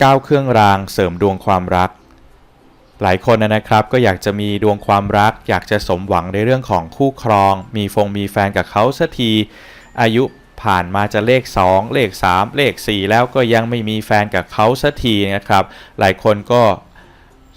9 เครื่องรางเสริมดวงความรัก หลายคนนะครับก็อยากจะมีดวงความรัก อยากจะสมหวังในเรื่องของคู่ครอง มีฟงมีแฟนกับเขาสักทีอายุผ่านมาจะเลข 2 เลข 3 เลข 4 แล้วก็ยังไม่มีแฟนกับเขาสักทีนะครับ หลายคนก็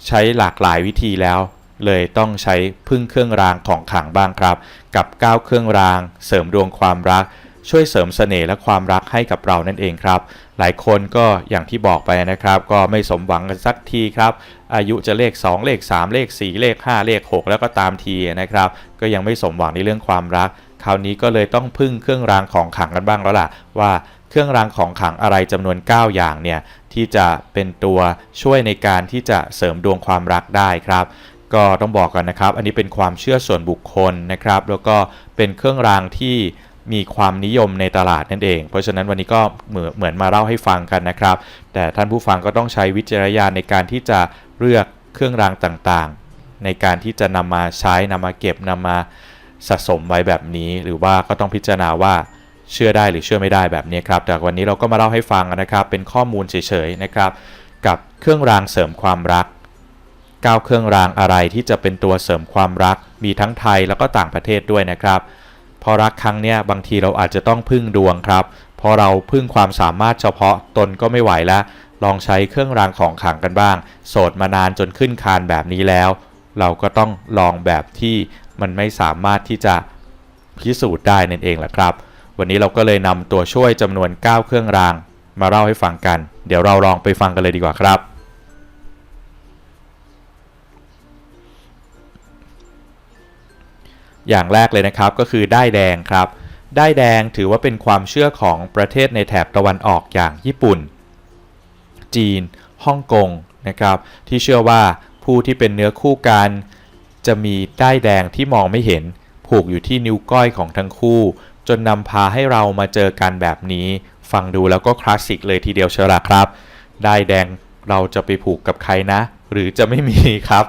ใช้หลากหลายวิธีแล้ว เลยต้องใช้พึ่งเครื่องรางของขลังบ้างครับ กับ 9 เครื่องราง เสริมดวงความรัก ช่วยเสริมเสน่ห์และความรักให้กับเรานั่นเองครับ หลายคนก็อย่างที่บอกไปนะครับ ก็ไม่สมหวังกันสักทีครับ อายุจะเลข 2 เลข 3 เลข 4 เลข 5 เลข 6 แล้วก็ตามทีนะครับ ก็ยังไม่สมหวังในเรื่องความรัก คราวนี้ก็เลยต้องพึ่งเครื่องรางของขลังกันบ้างแล้วล่ะ ว่าเครื่องรางของขลังอะไรจำนวน 9 อย่างเนี่ยที่จะเป็นตัวช่วยในการที่จะเสริมดวงความรักได้ครับก็ต้องบอกกันนะครับ อันนี้เป็นความเชื่อส่วนบุคคลนะครับ แล้วก็เป็นเครื่องรางที่ มีความนิยมในตลาดนั่นเอง เพราะฉะนั้นวันนี้ก็เหมือนเหมือนมาเล่าให้ฟังกันนะครับ แต่ท่านผู้ฟังก็ต้องใช้วิจารณญาณในการที่จะเลือกเครื่องรางต่างๆ ในการที่จะนำมาใช้นำมาเก็บนำมาสะสมไว้แบบนี้ หรือว่าก็ต้องพิจารณาว่าเชื่อได้หรือเชื่อไม่ได้แบบนี้ครับ แต่วันนี้เราก็มาเล่าให้ฟังนะครับ เป็นข้อมูลเฉยๆนะครับ กับเครื่องรางเสริมความรัก9เครื่องรางอะไรที่จะเป็นตัวเสริมความรัก มีทั้งไทยแล้วก็ต่างประเทศด้วยนะครับ พอรักครั้งเนี้ยบางทีเราอาจจะต้องพึ่งดวงครับพอเราพึ่งความสามารถเฉพาะตนก็ไม่ไหวแล้ว ลองใช้เครื่องรางของขลังกันบ้าง โสดมานานจนขึ้นคานแบบนี้แล้ว เราก็ต้องลองแบบที่มันไม่สามารถที่จะพิสูจน์ได้นั่นเองแหละครับ วันนี้เราก็เลยนำตัวช่วยจำนวน 9 เครื่องราง มาเล่าให้ฟังกัน เดี๋ยวเราลองไปฟังกันเลยดีกว่าครับ อย่างแรกเลยนะครับก็คือได้แดงครับ ได้แดงถือว่าเป็นความเชื่อของประเทศในแถบตะวันออกอย่างญี่ปุ่น จีนฮ่องกงนะครับที่เชื่อว่าผู้ที่เป็นเนื้อคู่กัน จะมีได้แดงที่มองไม่เห็น ผูกอยู่ที่นิ้วก้อยของทั้งคู่ จนนำพาให้เรามาเจอกันแบบนี้ ฟังดูแล้วก็คลาสสิกเลยทีเดียวเชียวละครับ ได้แดงเราจะไปผูกกับใครนะ หรือจะไม่มีครับ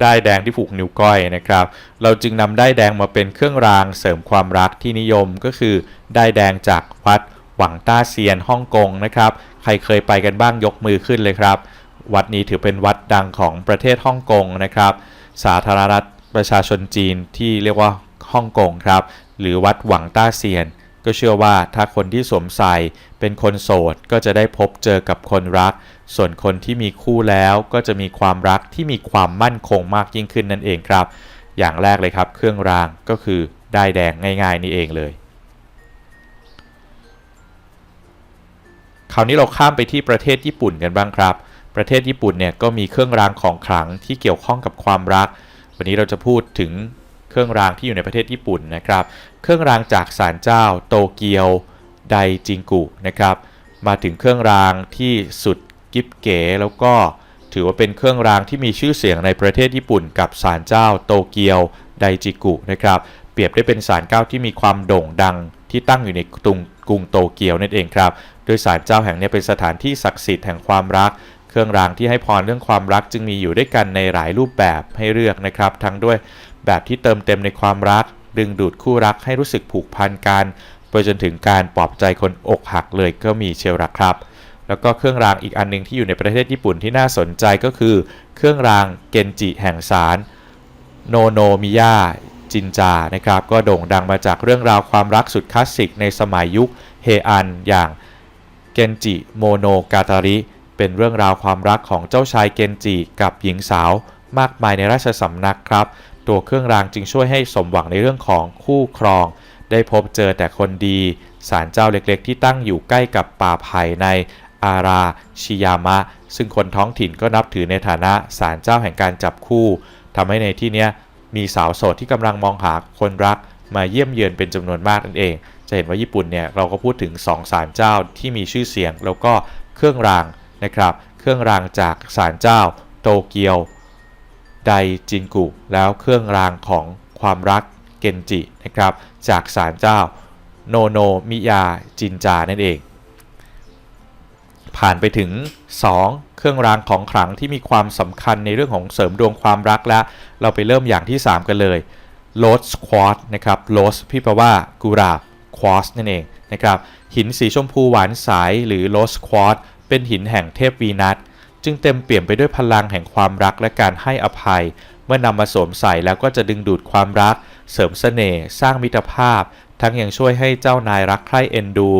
ได้แดงที่ผูกนิ้วก้อยนะครับ เราจึงนำได้แดงมาเป็นเครื่องรางเสริมความรักที่นิยมก็คือ ได้แดงจากวัดหวังต้าเซียนฮ่องกงนะครับ ใครเคยไปกันบ้างยกมือขึ้นเลยครับ วัดนี้ถือเป็นวัดดังของประเทศฮ่องกงนะครับ สาธารณรัฐประชาชนจีนที่เรียกว่าฮ่องกงครับ หรือวัดหวังต้าเซียน ก็เชื่อว่าถ้าคนที่สวมใส่เป็นคนโสดก็จะได้พบเจอกับคนรัก ส่วนคนที่มีคู่แล้วก็จะมีความรักที่มีความมั่นคงมากยิ่งขึ้นนั่นเองครับ อย่างแรกเลยครับ เครื่องรางก็คือได้แดงง่าย ๆ นี่เองเลย คราวนี้เราข้ามไปที่ประเทศญี่ปุ่นกันบ้างครับ ประเทศญี่ปุ่นเนี่ยก็มีเครื่องรางของขลังที่เกี่ยวข้องกับความรัก วันนี้เราจะพูดถึง เครื่องรางที่อยู่ในประเทศญี่ปุ่นนะครับ เครื่องรางจากศาลเจ้าโตเกียวไดจิงกุนะครับ มาถึงเครื่องรางที่สุดกิบเก๋แล้วก็ถือว่าเป็นเครื่องรางที่มีชื่อเสียงในประเทศญี่ปุ่น กับศาลเจ้าโตเกียวไดจิกุนะครับ เปรียบได้เป็นศาลเจ้าที่มีความโด่งดังที่ตั้งอยู่ในกรุงกรุงโตเกียวนั่นเองครับ โดยศาลเจ้าแห่งนี้เป็นสถานที่ศักดิ์สิทธิ์แห่งความรัก เครื่องรางที่ให้พรเรื่องความรักจึงมีอยู่ด้วยกันในหลายรูปแบบให้เลือกนะครับ ทั้งด้วย แบบที่เติมเต็มในความรัก ดึงดูดคู่รักให้รู้สึกผูกพันกันไปจนถึงการปลอบใจคนอกหักเลยก็มีเชียวละครับ แล้วก็เครื่องรางอีกอันหนึงที่อยู่ในประเทศญี่ปุ่นที่น่าสนใจก็คือ เครื่องรางเกนจิแห่งสารโนโนมิยะจินจานะครับก็โด่งดังมาจากเรื่องราวความรักสุดคลาสสิกในสมัยยุคเฮอันอย่างเกนจิโมโนกาตาริ เป็นเรื่องราวความรักของเจ้าชายเกนจิกับหญิงสาวมากมายในราชสำนักครับ ตัวเครื่องรางจึงช่วยให้สมหวังในเรื่องของคู่ครอง ได้พบเจอแต่คนดีศาลเจ้าเล็กๆ ที่ตั้งอยู่ใกล้กับป่าไผ่ในอาราชิยามะ ซึ่งคนท้องถิ่นก็นับถือในฐานะศาลเจ้าแห่งการจับคู่ทำให้ในที่นี้มีสาวโสดที่กำลังมองหาคนรักมาเยี่ยมเยือนเป็นจำนวนมากนั่นเอง จะเห็นว่าญี่ปุ่นเนี่ยเราก็พูดถึง2ศาลเจ้าที่มีชื่อเสียง แล้วก็เครื่องรางนะครับ เครื่องรางจากศาลเจ้า โตเกียว ไดจินกุ แล้วเครื่องรางของความรักเกนจินะครับ จากศาลเจ้าโนโนมิยาจินจานั่นเอง ผ่านไปถึง 2 เครื่องรางของขลังที่มีความสำคัญในเรื่องของเสริมดวงความรักแล้ว เราไปเริ่มอย่างที่ 3 กันเลยโ o สควอตนะครับโ o สพี่แปลว่ากุหลาบควอสนั่นเองนะครับหินสีชมพูหวานใสหรือโ o สควอตเป็นหินแห่งเทพวีนัส จึงเต็มเปี่ยมไปด้วยพลังแห่งความรักและการให้อภัย เมื่อนำมาสวมใส่แล้วก็จะดึงดูดความรัก เสริมเสน่ห์สร้างมิตรภาพ ทั้งยังช่วยให้เจ้านายรักใคร่เอ็นดู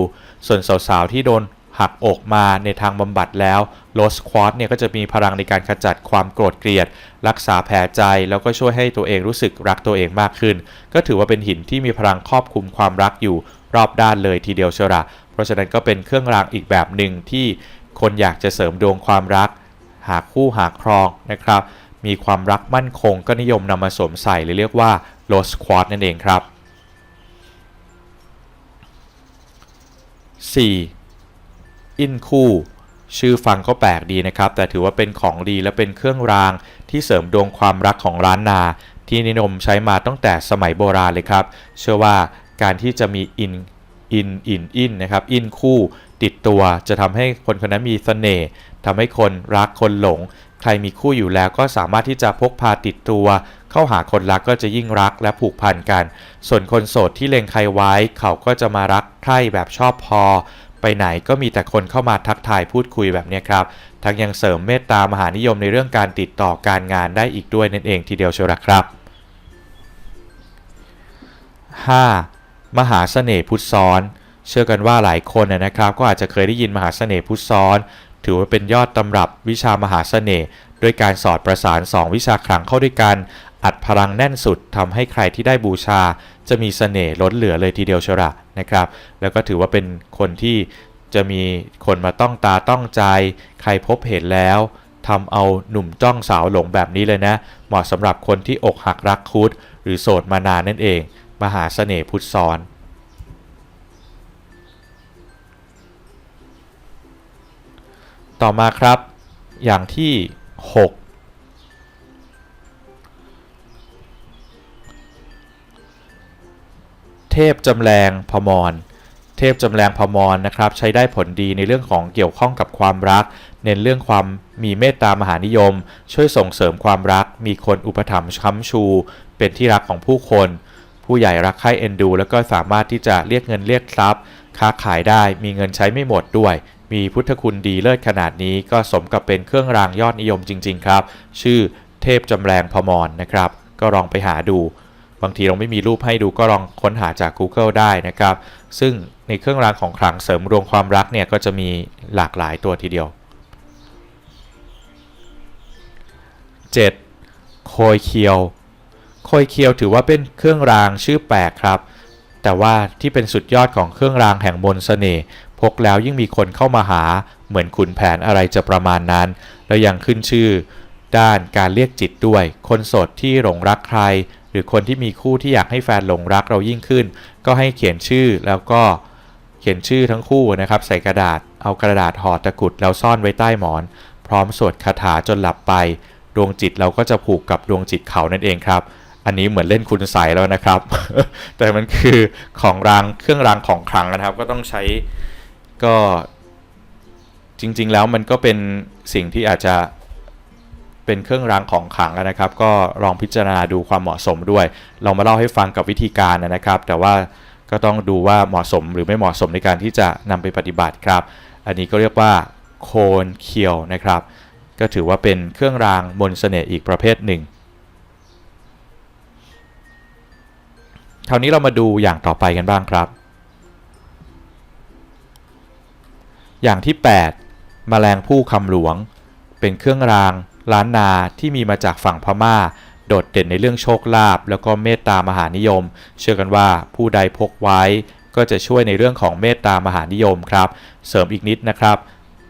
ส่วนสาวๆที่โดนหักอกมาในทางบำบัดแล้วโลสควอตเนี่ยก็จะมีพลังในการขจัดความโกรธเกลียด รักษาแผลใจแล้วก็ช่วยให้ตัวเองรู้สึกรักตัวเองมากขึ้น ก็ถือว่าเป็นหินที่มีพลังครอบคลุมความรักอยู่รอบด้านเลยทีเดียวเชยวละเพราะฉะนั้นก็เป็นเครื่องรางอีกแบบหนึ่งที่ คนอยากจะเสริมดวงความรัก หาคู่หาครองนะครับ มีความรักมั่นคงก็นิยมนำมาสวมใส่หรือเรียกว่าโลสควอตนั่นเองครับ 4. อินคู่ชื่อฟังก็แปลกดีนะครับ แต่ถือว่าเป็นของดีและเป็นเครื่องราง ที่เสริมดวงความรักของร้านนา ที่นิยมใช้มาตั้งแต่สมัยโบราณเลยครับ เชื่อว่าการที่จะมีอินอินอินอินนะครับอินคู่ ติดตัว จะทำให้คนคนนั้นมีเสน่ห์ทำให้คนรักคนหลง ใครมีคู่อยู่แล้วก็สามารถที่จะพกพาติดตัว เข้าหาคนรักก็จะยิ่งรักและผูกพันกัน ส่วนคนโสดที่เล็งใครไว้ เขาก็จะมารักใคร่แบบชอบพอ ไปไหนก็มีแต่คนเข้ามาทักทายพูดคุยแบบนี้ครับ ทั้งยังเสริมเมตตามหานิยมในเรื่องการติดต่อการงานได้อีกด้วยนั่นเองทีเดียวเชียวละครับ 5. มหาเสน่ห์พุทธซ้อน เชื่อกันว่าหลายคนนะครับ ก็อาจจะเคยได้ยินมหาเสน่ห์พุทธซ้อน ถือว่าเป็นยอดตำรับวิชามหาเสน่ห์ด้วยการสอดประสาน 2 วิชาขลังเข้าด้วยกัน อัดพลังแน่นสุดทำให้ใครที่ได้บูชา จะมีเสน่ห์ล้นเหลือเลยทีเดียวเชยวละนะครับ แล้วก็ถือว่าเป็นคนที่จะมีคนมาต้องตาต้องใจ ใครพบเห็นแล้วทำเอาหนุ่มจ้องสาวหลงแบบนี้เลยนะ เหมาะสำหรับคนที่อกหักรักคุดหรือโสดมานานนั่นเอง มหาเสน่ห์พุทธซ้อน ต่อมาครับ อย่างที่ 6 เทพจำแรงพมร เทพจำแรงพมรนะครับ ใช้ได้ผลดีในเรื่องของเกี่ยวข้องกับความรัก เน้นเรื่องความมีเมตตามหานิยม ช่วยส่งเสริมความรัก มีคนอุปถัมภ์ค้ำชู เป็นที่รักของผู้คน ผู้ใหญ่รักใคร่เอ็นดู แล้วก็สามารถที่จะเรียกเงินเรียกทรัพย์ ค้าขายได้มีเงินใช้ไม่หมดด้วย มีพุทธคุณดีเลิศขนาดนี้ก็สมกับเป็นเครื่องรางยอดนิยมจริง ๆ ครับ ชื่อเทพจำแรงพมรนนะครับ ก็ลองไปหาดู บางทีเราไม่มีรูปให้ดูก็ลองค้นหาจาก Google ได้นะครับ ซึ่งในเครื่องรางของขลังเสริมรวมความรักเนี่ยก็จะมีหลากหลายตัวทีเดียว 7. โคยเคียว โคยเคียวถือว่าเป็นเครื่องรางชื่อแปลกครับแต่ว่าที่เป็นสุดยอดของเครื่องรางแห่งมนต์เสน่ห์ พกแล้วยิ่งมีคนเข้ามาหา เหมือนขุนแผนอะไรจะประมาณนั้น แล้วยังขึ้นชื่อ ด้านการเรียกจิตด้วย คนโสดที่หลงรักใคร หรือคนที่มีคู่ที่อยากให้แฟนหลงรักเรายิ่งขึ้น ก็ให้เขียนชื่อแล้วก็เขียนชื่อทั้งคู่นะครับใส่กระดาษ เอากระดาษห่อตะกรุดแล้วซ่อนไว้ใต้หมอน พร้อมสวดคาถาจนหลับไป ดวงจิตเราก็จะผูกกับดวงจิตเขานั่นเองครับอันนี้เหมือนเล่นคุณใสยแล้วนะครับ แต่มันคือของรางเครื่องรางของขลังนะครับ ก็ต้องใช้ ก็จริงๆแล้วมันก็เป็นสิ่งที่อาจจะเป็นเครื่องรางของขลังนะครับ ก็ลองพิจารณาดูความเหมาะสมด้วย เรามาเล่าให้ฟังกับวิธีการนะครับ แต่ว่าก็ต้องดูว่าเหมาะสมหรือไม่เหมาะสมในการที่จะนำไปปฏิบัติครับ อันนี้ก็เรียกว่าโคนเคียวนะครับ ก็ถือว่าเป็นเครื่องรางมนต์เสน่ห์อีกประเภทหนึ่งคราวนี้เรามาดูอย่างต่อไปกันบ้างครับ อย่างที่ 8 แมลงผู้คำหลวง เป็นเครื่องราง ล้านนาที่มีมาจากฝั่งพม่า โดดเด่นในเรื่องโชคลาภแล้วก็เมตตามหานิยม เชื่อกันว่าผู้ใดพกไว้ ก็จะช่วยในเรื่องของเมตตามหานิยมครับ เสริมอีกนิดนะครับ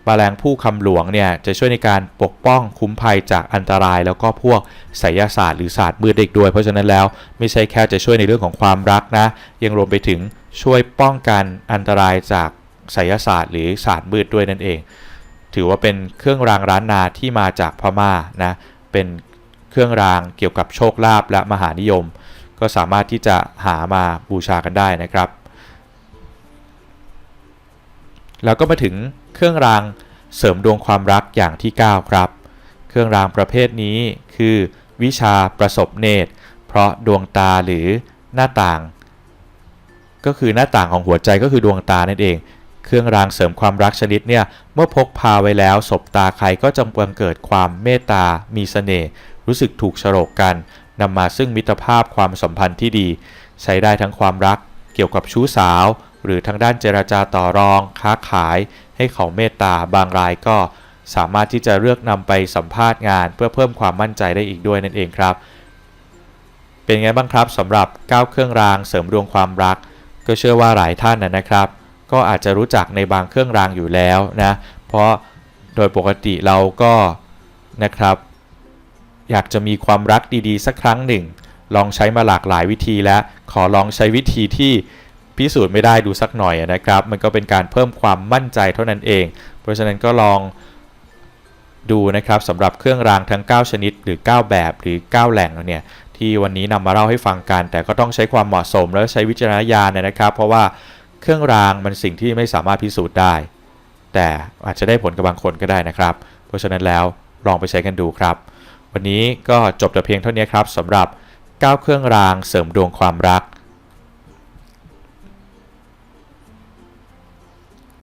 แมลงผู้คำหลวงเนี่ยจะช่วยในการปกป้องคุ้มภัยจากอันตราย แล้วก็พวกไสยศาสตร์หรือศาสตร์มืดเด็กด้วย เพราะฉะนั้นแล้วไม่ใช่แค่จะช่วยในเรื่องของความรักนะ ยังรวมไปถึงช่วยป้องกันอันตรายจาก ไสยศาสตร์หรือศาสตร์มืดด้วยนั่นเอง ถือว่าเป็นเครื่องรางร้านนาที่มาจากพม่านะเป็นเครื่องรางเกี่ยวกับโชคลาภและมหานิยม ก็สามารถที่จะหามาบูชากันได้นะครับ แล้วก็มาถึงเครื่องรางเสริมดวงความรักอย่างที่ 9 ครับ เครื่องรางประเภทนี้คือ วิชาประสบเนตร เพราะดวงตาหรือหน้าต่าง ก็คือหน้าต่างของหัวใจก็คือดวงตานั่นเอง เครื่องรางเสริมความรักชนิดเนี่ยเมื่อพกพาไว้แล้วสบตาใครก็จำบังเกิดความเมตตา มีเสน่ห์รู้สึกถูกโฉลกกันนำมาซึ่งมิตรภาพความสัมพันธ์ที่ดี ใช้ได้ทั้งความรัก เกี่ยวกับชู้สาว หรือทางด้านเจรจาต่อรอง ค้าขาย ให้เขาเมตตาบางรายก็สามารถที่จะเลือกนำไปสัมภาษณ์งาน เพื่อเพิ่มความมั่นใจได้อีกด้วยนั่นเองครับ เป็นไงบ้างครับสำหรับ 9 เครื่องรางเสริมดวงความรัก ก็เชื่อว่าหลายท่านนะครับ ก็อาจจะรู้จักในบางเครื่องรางอยู่แล้วนะ เพราะโดยปกติเราก็นะครับ อยากจะมีความรักดีๆ สักครั้งหนึ่ง ลองใช้มาหลากหลายวิธีแล้ว ขอลองใช้วิธีที่พิสูจน์ไม่ได้ดูสักหน่อยนะครับ มันก็เป็นการเพิ่มความมั่นใจเท่านั้นเอง เพราะฉะนั้นก็ลองดูนะครับสำหรับเครื่องรางทั้ง 9 ชนิด หรือ 9 แบบหรือ 9 แหล่งเนี่ยที่วันนี้นำมาเล่าให้ฟังกัน แต่ก็ต้องใช้ความเหมาะสมแล้วใช้วิจารณญาณนะครับ เพราะว่า เครื่องรางมันสิ่งที่ไม่สามารถพิสูจน์ได้ แต่อาจจะได้ผลกับบางคนก็ได้นะครับ เพราะฉะนั้นแล้วลองไปใช้กันดูครับ วันนี้ก็จบแต่เพียงเท่านี้ครับสำหรับ 9 เครื่องรางเสริมดวงความรัก